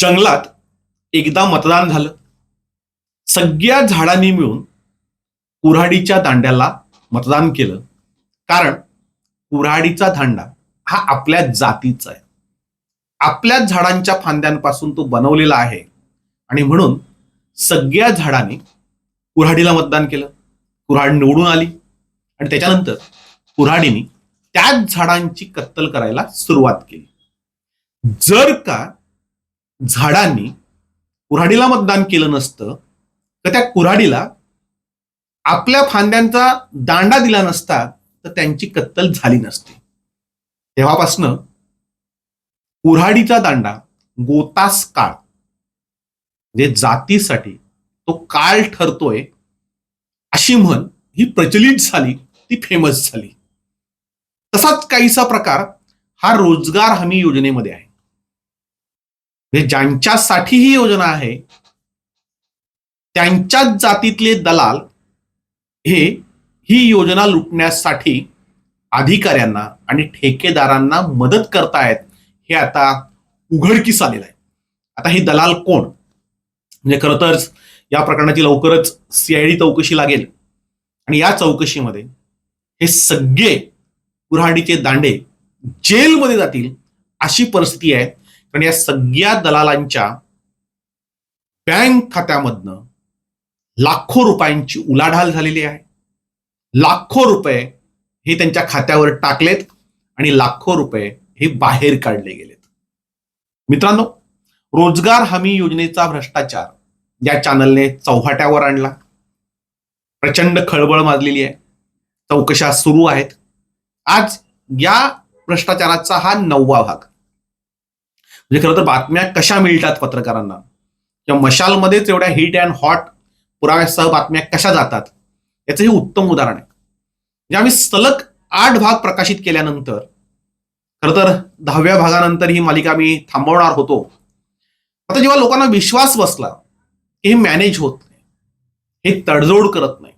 जंगलात एकदा मतदान झालं. सगळ्या झाडांनी मिळून कुऱ्हाडीच्या दांड्याला मतदान केलं. कारण कुऱ्हाडीचा दांडा हा आपल्या जातीचा आहे. आपल्याच झाडांच्या फांद्यांपासून तो बनवलेला आहे. आणि म्हणून सगळ्या झाडांनी कुऱ्हाडीला मतदान केलं. कुऱ्हाड निवडून आली. आणि त्याच्यानंतर कुऱ्हाडीने त्याच झाडांची कत्तल करायला सुरुवात केली. जर का झाडांनी कुऱ्हाडीला मतदान केलं नसतं तर त्या कुऱ्हाडीला आपल्या फांद्यांचा दांडा दिला नसता तर त्यांची कत्तल झाली नसती. तेव्हापासनं कुऱ्हाडीचा दांडा गोतास काळ म्हणजे जातीसाठी तो काळ ठरतोय अशी म्हण ही प्रचलित झाली ती फेमस झाली. तसाच काहीसा प्रकार हा रोजगार हमी योजनेमध्ये आहे. म्हणजे ज्यांच्यासाठी ही योजना आहे त्यांच्याच जातीतले दलाल हे ही योजना लुटण्यासाठी अधिकाऱ्यांना आणि ठेकेदारांना मदत करतायत हे आता उघडकीस आलेलं आहे. आता ही दलाल कोण? म्हणजे खरं तर या प्रकरणाची लवकरच सीआयडी चौकशी लागेल. आणि या चौकशीमध्ये हे सगळे कुऱ्हाडीचे दांडे जेलमध्ये जातील अशी परिस्थिती आहे. कारण या सगळ्या दलालांच्या बँक खात्यामधनं लाखो रुपयांची उलाढाल झालेली आहे. लाखो रुपये हे त्यांच्या खात्यावर टाकलेत आणि लाखो रुपये हे बाहेर काढले गेलेत. मित्रांनो रोजगार हमी योजनेचा भ्रष्टाचार या चॅनलने चौहाट्यावर आणला. प्रचंड खळबळ माजलेली आहे. चौकशा सुरू आहेत. आज या भ्रष्टाचाराचा हा नववा भाग. म्हणजे खरं तर बातम्या कशा मिळतात पत्रकारांना? किंवा मशालमध्येच एवढ्या हिट अँड हॉट पुराव्यासह बातम्या कशा जातात? याचं हे उत्तम उदाहरण आहे. म्हणजे आम्ही सलग आठ भाग प्रकाशित केल्यानंतर खरं तर दहाव्या भागानंतर ही मालिका मी थांबवणार होतो. आता जेव्हा लोकांना विश्वास बसला की हे मॅनेज होत नाही हे तडजोड करत नाही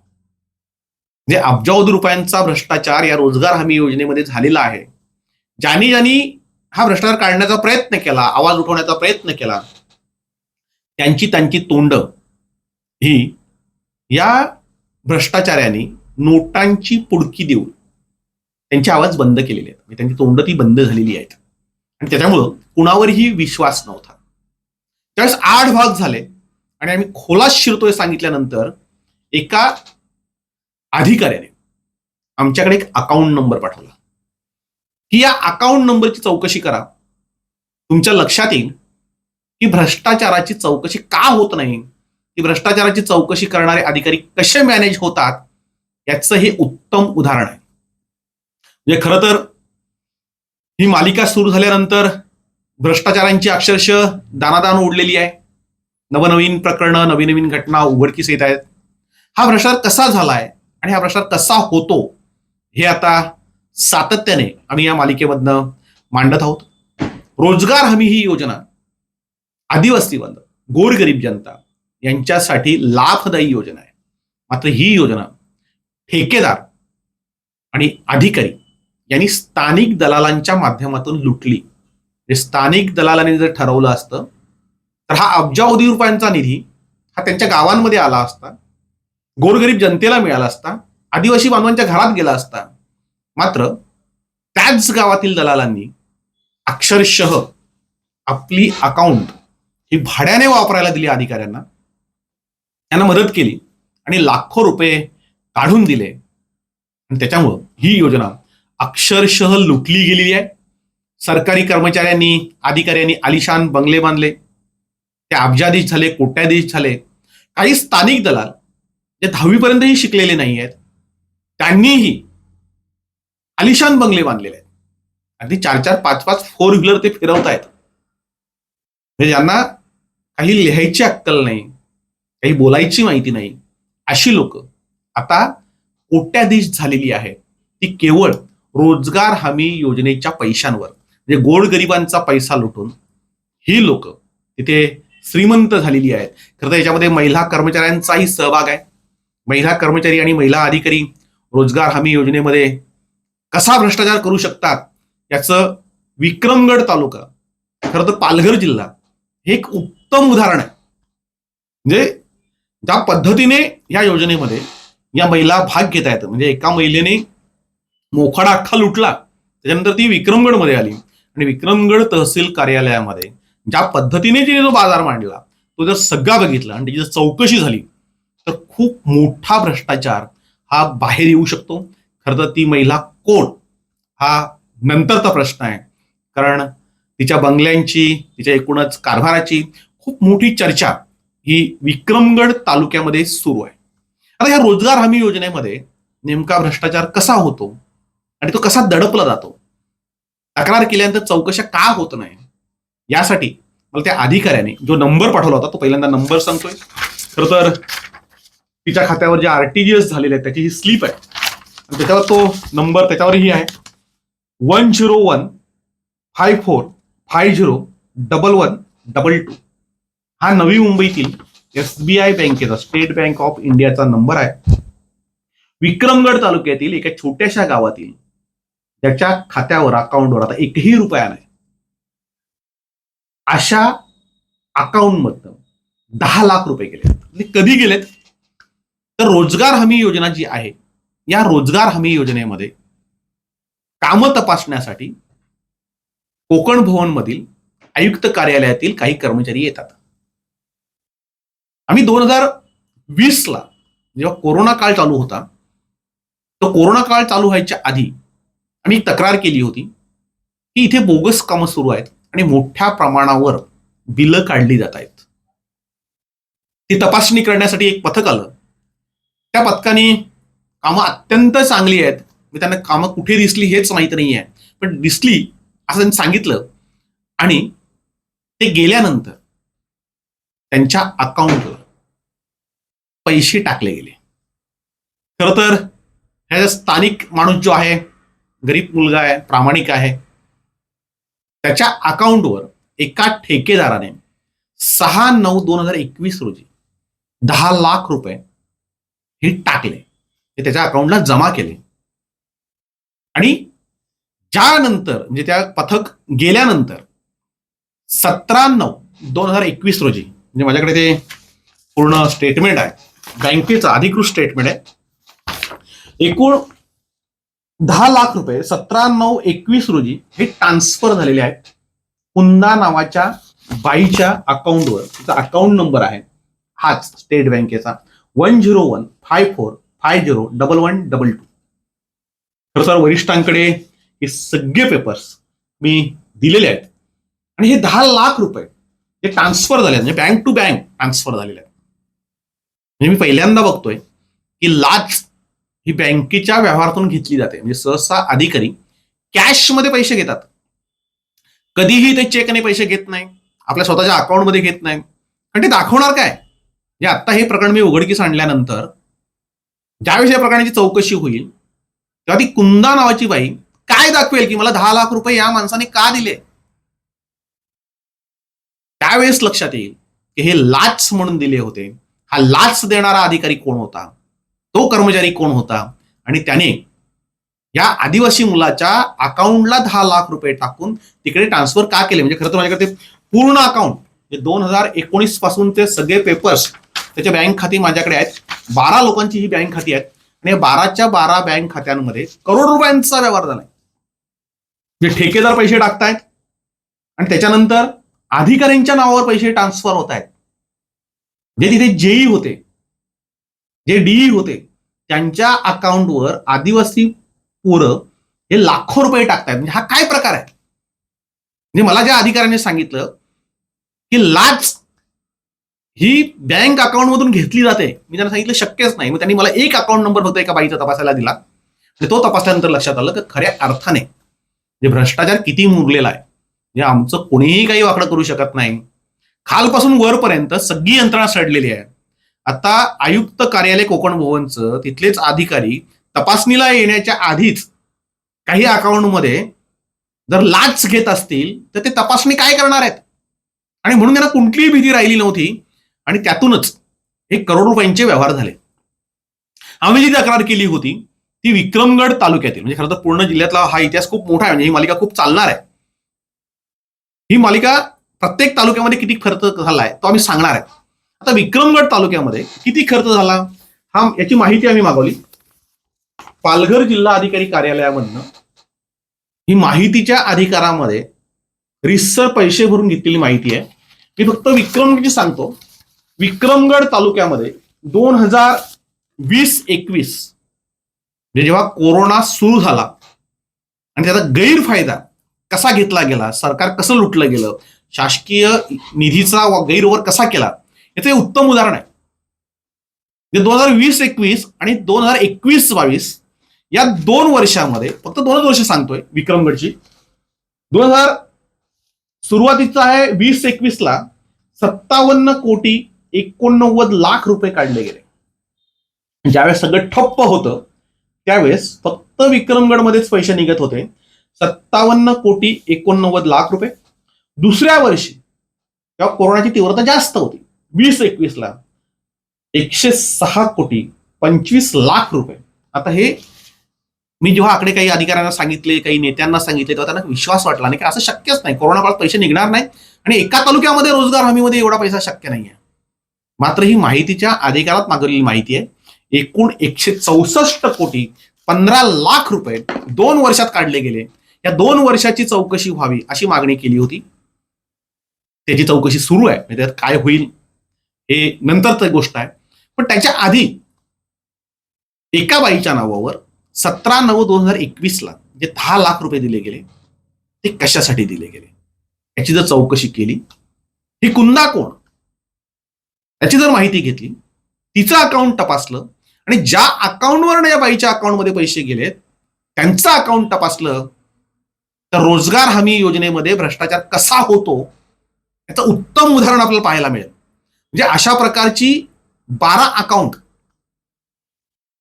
जे अब्जावधी रुपयांचा भ्रष्टाचार या रोजगार हमी योजनेमध्ये झालेला आहे ज्यांनी ज्यांनी हा भ्रष्टाचार काढण्याचा प्रयत्न केला आवाज उठवण्याचा प्रयत्न केला. त्यांची त्यांची तोंड ही या भ्रष्टाचाराने नोटांची पुडकी देऊन त्यांचे आवाज बंद केलेले आहेत. म्हणजे त्यांची तोंड ती बंद झालेली आहेत. आणि त्याच्यामुळं कुणावरही विश्वास नव्हता. त्यावेळेस आठ भाग झाले. आणि आम्ही खोलात शिरतोय सांगितल्यानंतर एका अधिकाऱ्याने आमच्याकडे एक अकाउंट नंबर पाठवला. की या अकाउंट नंबरची चौकशी करा. तुमच्या लक्षात येईल की भ्रष्टाचाराची चौकशी का होत नाही? की भ्रष्टाचाराची चौकशी करणारे अधिकारी कसे मॅनेज होतात? याचं हे उत्तम उदाहरण आहे. म्हणजे खरं तर ही मालिका सुरू झाल्यानंतर भ्रष्टाचारांची अक्षरशः दानादान उडलेली आहे. नवनवीन प्रकरणं नवीन नवीन घटना उघडकीस येत आहेत. हा भ्रष्टाचार कसा झालाय आणि हा भ्रष्टाचार कसा होतो? हे आता सातत्याने आम्ही या मालिकेमधनं मांडत आहोत. रोजगार हमी ही योजना आदिवासी वर्ग गोरगरीब जनता यांच्यासाठी लाभदायी योजना आहे. मात्र ही योजना ठेकेदार आणि अधिकारी यांनी स्थानिक दलालांच्या माध्यमातून लुटली. स्थानिक दलालांनी जर ठरवलं असतं तर हा अब्जावधी रुपयांचा निधी हा त्यांच्या गावांमध्ये आला असता गोरगरीब जनतेला मिळाला असता आदिवासी बांधवांच्या घरात गेला असता मात्र त्याच गावातील दलालांनी अक्षरशः आपली अकाउंट ही भाड्याने वापरायला दिली अधिकाऱ्यांना. त्यांना मदत केली आणि लाखो रुपये काढून दिले. आणि त्याच्यामुळं ही योजना अक्षरशः लुटली गेलेली आहे. सरकारी कर्मचाऱ्यांनी अधिकाऱ्यांनी आलिशान बंगले बांधले. ते अब्जाधीश झाले कोट्याधीश झाले. काही स्थानिक दलाल जे दहावीपर्यंतही शिकलेले नाही आहेत त्यांनीही आलिशान बंगले बांधलेले आहेत. अगदी चार चार पाच पाच फोर व्हीलर ते फिरवत आहेत म्हणजे ज्यांना काही लिहायची अक्कल नाही काही बोलायची माहिती नाही अशी लोक आता कोट्याधीश झालेली आहे ती केवळ रोजगार हमी योजनेच्या पैशांवर म्हणजे गोरगरिबांचा पैसा लुटून ही लोक तिथे श्रीमंत झालेली आहेत. खरं तर याच्यामध्ये महिला कर्मचाऱ्यांचाही सहभाग आहे. महिला कर्मचारी आणि महिला अधिकारी रोजगार हमी योजनेमध्ये कसा भ्रष्टाचार करू शकतात याचं विक्रमगड तालुका खरं तर पालघर जिल्हा हे एक उत्तम उदाहरण आहे. म्हणजे ज्या पद्धतीने या योजनेमध्ये या महिला भाग घेत आहेत म्हणजे एका महिलेने मोखाडा अख्खा लुटला त्याच्यानंतर ती विक्रमगडमध्ये आली. आणि विक्रमगड तहसील कार्यालयामध्ये ज्या पद्धतीने तिने जो बाजार मांडला तो जर सगळा बघितला आणि त्याची जर चौकशी झाली तर खूप मोठा भ्रष्टाचार हा बाहेर येऊ शकतो. खरं तर ती महिला कोण? हा नंतरचा प्रश्न आहे. कारण तिच्या बंगल्यांची तिच्या एकूणच कारभाराची खूप मोठी चर्चा ही विक्रमगड तालुक्यामध्ये सुरू आहे. आता या रोजगार हमी योजनेमध्ये नेमका भ्रष्टाचार कसा होतो आणि तो कसा दडपला जातो? तक्रार केल्यानंतर चौकशा का होत नाही? यासाठी मला त्या अधिकाऱ्याने जो नंबर पाठवला होता तो पहिल्यांदा नंबर सांगतोय. खरं तर तिच्या खात्यावर जे आरटीजीएस झालेले आहे त्याची ही स्लिप आहे त्याच्यावर तो नंबर त्याच्यावरही आहे. One zero one five four five zero double one double two. हा नवी मुंबईतील एसबीआय बँकेचा स्टेट बँक ऑफ इंडियाचा नंबर आहे. विक्रमगड तालुक्यातील एका छोट्याशा गावातील ज्याच्या खात्यावर अकाउंटवर आता एकही रुपया नाही. अशा अकाउंटमधनं दहा लाख रुपये गेले कधी गेलेत? तर रोजगार हमी योजना जी आहे या रोजगार हमी योजनेमध्ये कामं तपासण्यासाठी कोकण भवनमधील आयुक्त कार्यालयातील काही कर्मचारी येतात. आम्ही दोन हजार वीस ला जेव्हा कोरोना काळ चालू होता तो कोरोना काळ चालू व्हायच्या आधी आम्ही तक्रार केली होती की इथे बोगस कामं सुरू आहेत आणि मोठ्या प्रमाणावर बिलं काढली जात आहेत. ती तपासणी करण्यासाठी एक पथक आलं. त्या पथकाने कामं अत्यंत चांगली आहेत. मी त्यांना कामं कुठे दिसली हेच माहीत नाही आहे पण दिसली असं त्यांनी सांगितलं. आणि ते गेल्यानंतर त्यांच्या अकाउंटवर पैसे टाकले गेले. खरं तर ह्या स्थानिक माणूस जो आहे गरीब मुलगा आहे प्रामाणिक आहे त्याच्या अकाउंटवर एका ठेकेदाराने सहा नऊ दोन हजार एकवीस रोजी दहा लाख रुपये हे टाकले. ते त्याच्या अकाउंटला जमा केले. आणि ज्यानंतर म्हणजे त्या पथक गेल्यानंतर सतरा नऊ दोन हजार एकवीस रोजी म्हणजे माझ्याकडे ते पूर्ण स्टेटमेंट आहे. बँकेचं अधिकृत स्टेटमेंट आहे. एकूण दहा लाख रुपये सतरा नऊ एकवीस रोजी हे ट्रान्सफर झालेले आहेत. कुंदा नावाच्या बाईच्या अकाउंटवर तिचा अकाउंट नंबर आहे. हाच स्टेट बँकेचा one zero one five four five zero double one double two. खरं तर वरिष्ठांकडे हे सगळे पेपर्स मी दिलेले आहेत. आणि हे दहा लाख रुपये हे ट्रान्सफर झाले आहेत. म्हणजे बँक टू बँक ट्रान्सफर झालेले आहेत. म्हणजे मी पहिल्यांदा बघतोय की लाच ही बँकेच्या व्यवहारातून घेतली जाते. म्हणजे सहसा अधिकारी कॅशमध्ये पैसे घेतात. कधीही ते चेकने पैसे घेत नाही. आपल्या स्वतःच्या अकाउंटमध्ये घेत नाही. कारण ते दाखवणार काय? म्हणजे आता हे प्रकरण मी उघडकीस आणल्यानंतर ज्यावेळेस या प्रकरणाची चौकशी होईल तेव्हा ती कुंदा नावाची बाई काय दाखवेल की मला दहा लाख रुपये या माणसाने का दिले? त्यावेळेस लक्षात येईल की हे लाच म्हणून दिले होते. हा लाच देणारा अधिकारी कोण होता? तो कर्मचारी कोण होता? आणि त्याने या आदिवासी मुलाच्या अकाउंटला दहा लाख रुपये टाकून तिकडे ट्रान्सफर का केले? म्हणजे खरं तर माझ्याकडे पूर्ण अकाउंट दोन हजार एकोणीसपासून ते सगळे पेपर्स त्याचे बँक खाती माझ्याकडे आहेत. बारा लोकांची ही बँक खाती आहेत. आणि या बाराच्या बारा बँक खात्यांमध्ये करोड रुपयांचा व्यवहार झालाय. जे ठेकेदार पैसे टाकतायत. आणि त्याच्यानंतर अधिकाऱ्यांच्या नावावर पैसे ट्रान्सफर होत आहेत जे तिथे जेई होते जे डीई होते त्यांच्या अकाउंटवर आदिवासी पोरं हे लाखो रुपये टाकतायत. म्हणजे हा काय प्रकार आहे? म्हणजे मला ज्या अधिकाऱ्याने सांगितलं की लाच ही बँक अकाउंट मधून घेतली जाते. मी त्यांना सांगितलं शक्यच नाही. मग त्यांनी मला एक अकाउंट नंबर फक्त एका बाईचा तपासायला दिला. तो तपासल्यानंतर लक्षात आलं की खऱ्या अर्थाने जे भ्रष्टाचार किती मुरलेला आहे जे आमचं कोणीही काही वाकडं करू शकत नाही खालपासून वरपर्यंत सगळी यंत्रणा सडलेली आहे. आता आयुक्त कार्यालय कोकण भवनचं तिथलेच अधिकारी तपासणीला येण्याच्या आधीच काही अकाउंटमध्ये जर लाच घेत असतील तर ते तपासणी काय करणार आहेत? आणि म्हणून त्यांना कुठलीही भीती राहिली नव्हती. आणि त्यातूनच हे करोड रुपयांचे व्यवहार झाले. आम्ही जी तक्रार केली होती ती विक्रमगड तालुक्यातील म्हणजे खरं तर पूर्ण जिल्ह्यातला हा इतिहास खूप मोठा आहे म्हणजे ही मालिका खूप चालणार आहे. ही मालिका प्रत्येक तालुक्यामध्ये किती खर्च झाला आहे तो आम्ही सांगणार आहे. आता विक्रमगड तालुक्यामध्ये किती खर्च झाला हा याची माहिती आम्ही मागवली. पालघर जिल्हा अधिकारी कार्यालयामधनं ही माहितीच्या अधिकारामध्ये रिसर पैसे भरून घेतलेली माहिती आहे. मी फक्त विक्रमगडची सांगतो. विक्रमगड तालुक्यामध्ये दोन हजार वीस एकवीस म्हणजे जेव्हा कोरोना सुरू झाला आणि त्याचा गैरफायदा कसा घेतला गेला सरकार कसं लुटलं गेलं शासकीय निधीचा गैरवर कसा केला याचं हे उत्तम उदाहरण आहे. दोन हजार वीस एकवीस आणि दोन हजार एकवीस बावीस या दोन वर्षामध्ये फक्त दोनच वर्ष सांगतोय विक्रमगडची. दोन हजार सुरुवातीचा आहे वीस एकवीसला सत्तावन्न कोटी एकोणनव्वद लाख रुपये काढले गेले. ज्यावेळेस सगळं ठप्प होतं त्यावेळेस फक्त विक्रमगडमध्येच पैसे निघत होते. सत्तावन्न कोटी एकोणनव्वद लाख रुपये. दुसऱ्या वर्षी तेव्हा कोरोनाची तीव्रता जास्त होती. वीस एकवीसला एकशे सहा कोटी पंचवीस लाख रुपये. आता हे मी जेव्हा आकडे काही अधिकाऱ्यांना सांगितले काही नेत्यांना सांगितले तेव्हा त्यांना विश्वास वाटला नाही की असं शक्यच नाही. कोरोना काळात पैसे निघणार नाही आणि एका तालुक्यामध्ये रोजगार हमीमध्ये एवढा पैसा शक्य नाही आहे मात्र ही माहितीच्या अधिकारात मागवलेली माहिती आहे. एकूण एकशे चौसष्ट कोटी पंधरा लाख रुपये दोन वर्षात काढले गेले. या दोन वर्षाची चौकशी व्हावी अशी मागणी केली होती. त्याची चौकशी सुरू आहे. म्हणजे त्यात काय होईल हे नंतर गोष्ट आहे. पण त्याच्या आधी एका बाईच्या नावावर सतरा नऊ दोन हजार एकवीसला जे दहा लाख रुपये दिले गेले ते कशासाठी दिले गेले? याची जर चौकशी केली ही कुंदा कोण? याची जर माहिती घेतली तिचं अकाउंट तपासलं आणि ज्या अकाउंटवर या बाईच्या अकाउंटमध्ये पैसे गेलेत त्यांचं अकाउंट तपासलं तर रोजगार हमी योजनेमध्ये भ्रष्टाचार कसा होतो याचं उत्तम उदाहरण आपल्याला पाहायला मिळेल. म्हणजे अशा प्रकारची बारा अकाउंट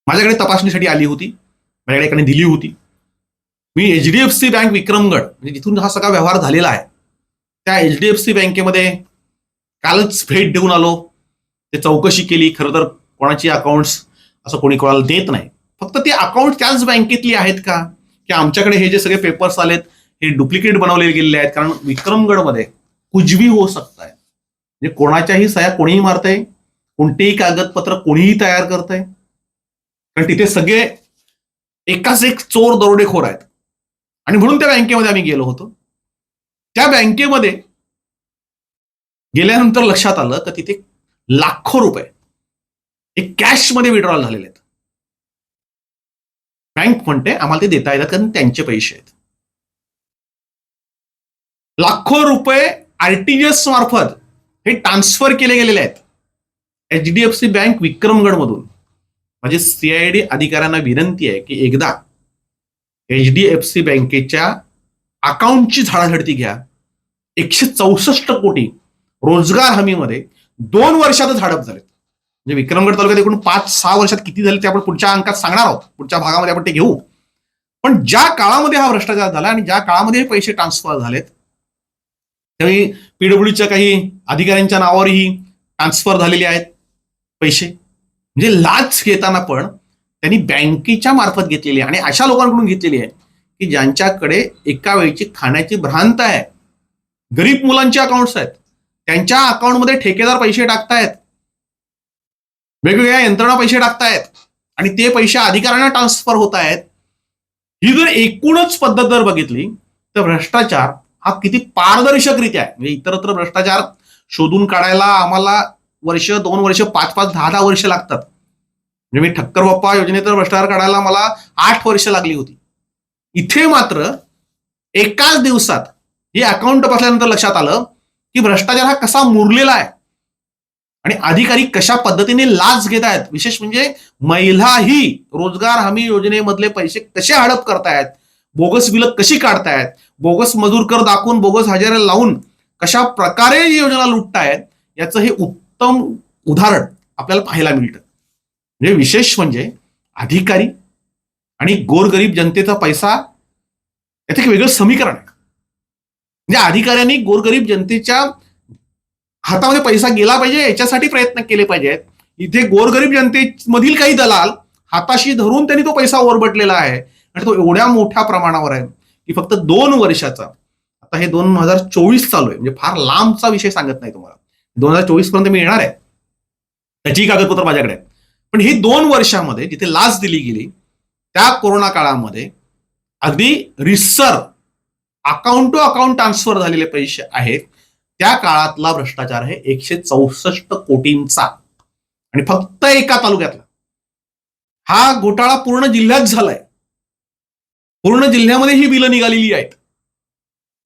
माझ्याकडे तपासणीसाठी आली होती माझ्याकडे एकाने दिली होती. मी H D F C bank Vikramgad म्हणजे जिथून हा सगळा व्यवहार झालेला आहे त्या एच डी एफ सी बँकेमध्ये कालच भेट देऊन आलो. ते चौकशी केली खरं तर कोणाची अकाउंट्स असं कोणी कोणाला देत नाही. फक्त ते अकाउंट त्याच बँकेतली आहेत का? की आमच्याकडे हे जे सगळे पेपर्स आलेत हे डुप्लिकेट बनवले गेलेले आहेत. कारण विक्रमगडमध्ये कुजवी होऊ शकत आहे म्हणजे कोणाच्याही सह्या कोणीही मारतंय कोणतेही कागदपत्र कोणीही तयार करतंय. कारण तिथे सगळे एकाच एक चोर दरोडेखोर आहेत. आणि म्हणून त्या बँकेमध्ये आम्ही गेलो होतो. त्या बँकेमध्ये गेल्यानंतर लक्षात आलं तर तिथे लाखो रुपये. हे कॅशमध्ये विड्रॉल झालेले आहेत. बँक म्हणते आम्हाला ते देता येतात कारण त्यांचे पैसे आहेत. लाखो रुपये आरटीजीएस मार्फत हे ट्रान्सफर केले गेलेले आहेत. H D F C bank Vikramgad मधून माझे म्हणजे सीआयडी अधिकाऱ्यांना विनंती आहे की एकदा एच डी एफ सी बँकेच्या अकाउंटची झाडाझडती घ्या. एकशे चौसष्ट कोटी रोजगार हमीमध्ये दोन वर्षातच हडप झालेत. म्हणजे विक्रमगड तालुक्यात एकूण पाच सहा वर्षात किती झाले ते आपण पुढच्या अंकात सांगणार आहोत. पुढच्या भागामध्ये आपण ते घेऊ. पण ज्या काळामध्ये हा भ्रष्टाचार झाला आणि ज्या काळामध्ये हे पैसे ट्रान्सफर झालेत त्यावेळी पीडब्ल्यूच्या काही अधिकाऱ्यांच्या नावावरही ट्रान्सफर झालेले आहेत पैसे. म्हणजे लाच घेताना पण त्यांनी बँकेच्या मार्फत घेतलेली आहे आणि अशा लोकांकडून घेतलेली आहे की ज्यांच्याकडे एका वेळची खाण्याची भ्रांत आहे. गरीब मुलांचे अकाउंट्स आहेत. त्यांच्या अकाउंटमध्ये ठेकेदार पैसे टाकतायत. वेगवेगळ्या यंत्रणा पैसे टाकतायत. आणि ते पैसे अधिकाऱ्यांना ट्रान्सफर होत आहेत ही जर एकूणच पद्धत जर बघितली तर भ्रष्टाचार हा किती पारदर्शकरित्या आहे. म्हणजे इतरत्र भ्रष्टाचार शोधून काढायला आम्हाला वर्ष दोन वर्ष पाच पाच दहा दहा वर्ष लागतात. म्हणजे मी ठक्कर बाप्पा योजनेत भ्रष्टाचार काढायला मला आठ वर्ष लागली होती. इथे मात्र एकाच दिवसात हे अकाउंट तपासल्यानंतर लक्षात आलं की भ्रष्टाचार हा कसा मुरलेला आहे? आणि अधिकारी कशा पद्धतीने लाच घेत आहेत? विशेष म्हणजे महिलाही रोजगार हमी योजनेमधले पैसे कसे हडप करतायत? बोगस बिल कशी काढतायत? बोगस मजूर कर दाखवून बोगस हजेऱ्या लावून कशा प्रकारे योजना लुटतायत? याचं हे उत्तम उदाहरण आपल्याला पाहायला मिळतं. म्हणजे विशेष म्हणजे अधिकारी आणि गोरगरीब जनतेचा पैसा याचं एक वेगळं समीकरण आहे. म्हणजे अधिकाऱ्यांनी गोरगरीब जनतेच्या हातामध्ये पैसा गेला पाहिजे याच्यासाठी प्रयत्न केले पाहिजेत. इथे गोरगरीब जनतेमधील काही दलाल हाताशी धरून त्यांनी तो पैसा ओरबटलेला आहे. आणि तो एवढ्या मोठ्या प्रमाणावर आहे की फक्त दोन वर्षाचा. आता हे दोन हजार चोवीस चालू आहे. म्हणजे फार लांबचा विषय सांगत नाही तुम्हाला. दोन हजार चोवीसपर्यंत मी येणार आहे. त्याची कागदपत्र माझ्याकडे आहेत. पण ही दोन वर्षामध्ये जिथे लाच दिली गेली त्या कोरोना काळामध्ये अगदी रिसर अकाउंट टू अकाउंट ट्रान्सफर झालेले पैसे आहेत. त्या काळातला भ्रष्टाचार आहे एकशे चौसष्ट कोटींचा. आणि फक्त एका तालुक्यातला. हा घोटाळा पूर्ण जिल्ह्यात झालाय. पूर्ण जिल्ह्यामध्ये ही बिलं निघालेली आहेत.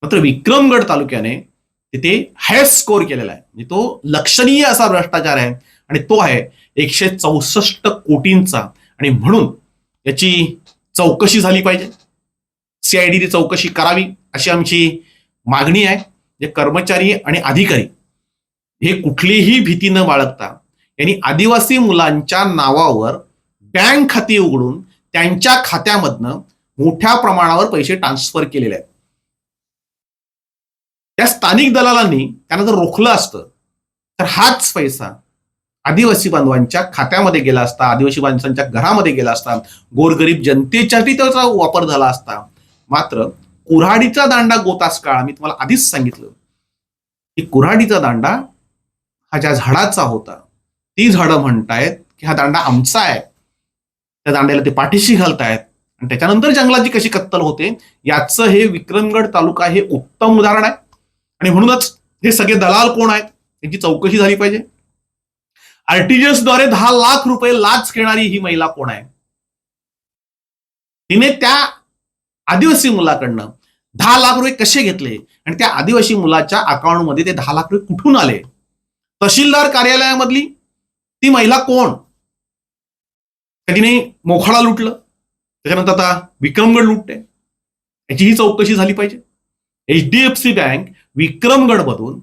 मात्र विक्रमगड तालुक्याने तिथे हायस्ट स्कोर केलेला आहे. म्हणजे तो लक्षणीय असा भ्रष्टाचार आहे. आणि तो आहे एकशे चौसष्ट कोटींचा. आणि म्हणून याची चौकशी झाली पाहिजे. सीआयडीने चौकशी करावी. अशी आमची मागणी आहे जे कर्मचारी आणि अधिकारी हे कुठलीही भीती न बाळगता यांनी आदिवासी मुलांच्या नावावर बँक खाती उघडून त्यांच्या खात्यामधनं मोठ्या प्रमाणावर पैसे ट्रान्सफर केलेले आहेत. त्या स्थानिक दलालांनी त्यांना जर रोखलं असतं तर हाच पैसा आदिवासी बांधवांच्या खात्यामध्ये गेला असता आदिवासी माणसांच्या घरामध्ये गेला असता गोरगरीब जनतेसाठी त्याचा वापर झाला असता. मात्र कुऱ्हाडीचा दांडा गोतास काळ मी तुम्हाला आधीच सांगितलं. की कुऱ्हाडीचा दांडा हा ज्या झाडाचा होता ती झाडं म्हणतायत की हा दांडा आमचा आहे. त्या दांड्याला ते पाठीशी घालतायत. आणि त्याच्यानंतर जंगलाची कशी कत्तल होते याचं हे विक्रमगड तालुका हे उत्तम उदाहरण आहे. आणि म्हणूनच हे सगळे दलाल कोण आहेत त्यांची चौकशी झाली पाहिजे. आरटीजीएसद्वारे दहा लाख रुपये लाच घेणारी ही महिला कोण आहे? तिने त्या आदिवासी मुलाकडनं दहा लाख रुपये कसे घेतले? आणि त्या आदिवासी मुलाच्या अकाउंटमध्ये ते दहा लाख रुपये कुठून आले? तहसीलदार कार्यालयामधली ती महिला कोण? तिने मोखाडा लुटलं. त्याच्यानंतर आता विक्रमगड लुटते याची ही चौकशी झाली पाहिजे. H D F C bank विक्रमगडमधून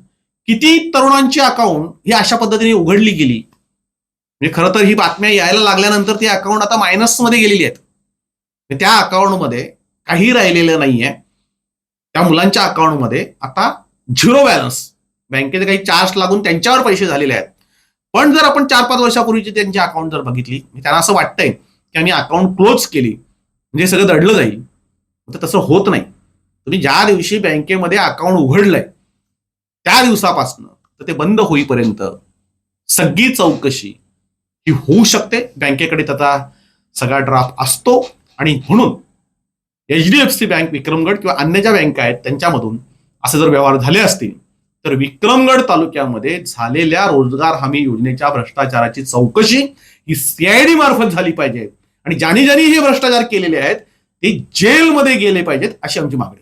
किती तरुणांची अकाउंट ही अशा पद्धतीने उघडली गेली? म्हणजे खरं तर ही बातम्या यायला लागल्यानंतर ती अकाउंट आता मायनसमध्ये गेलेली आहेत. त्या अकाउंटमध्ये काही राहिलेलं नाहीये. त्या मुलांच्या अकाउंटमध्ये आता झिरो बॅलन्स बँकेचे काही चार्ज लागून त्यांच्यावर पैसे झालेले आहेत. पण जर आपण चार पाच वर्षापूर्वीची त्यांची अकाउंट जर बघितली त्यांना असं वाटतंय की आम्ही अकाउंट क्लोज केली म्हणजे सगळं दडलं जाईल. तर तसं होत नाही. तुम्ही ज्या दिवशी बँकेमध्ये अकाउंट उघडलंय त्या दिवसापासून तर ते बंद होईपर्यंत सगळी चौकशी ही होऊ शकते. बँकेकडे त्याचा सगळा ड्राफ्ट असतो. आणि म्हणून H D F C bank Vikramgad किंवा अन्य ज्या बँका आहेत त्यांच्यामधून असे जर व्यवहार झाले असतील तर विक्रमगड तालुक्यामध्ये झालेल्या रोजगार हमी योजनेच्या भ्रष्टाचाराची चौकशी ही सीआयडी मार्फत झाली पाहिजे. आणि ज्यांनी ज्यांनी हे भ्रष्टाचार केलेले आहेत ते जेलमध्ये गेले पाहिजेत अशी आमची मागणी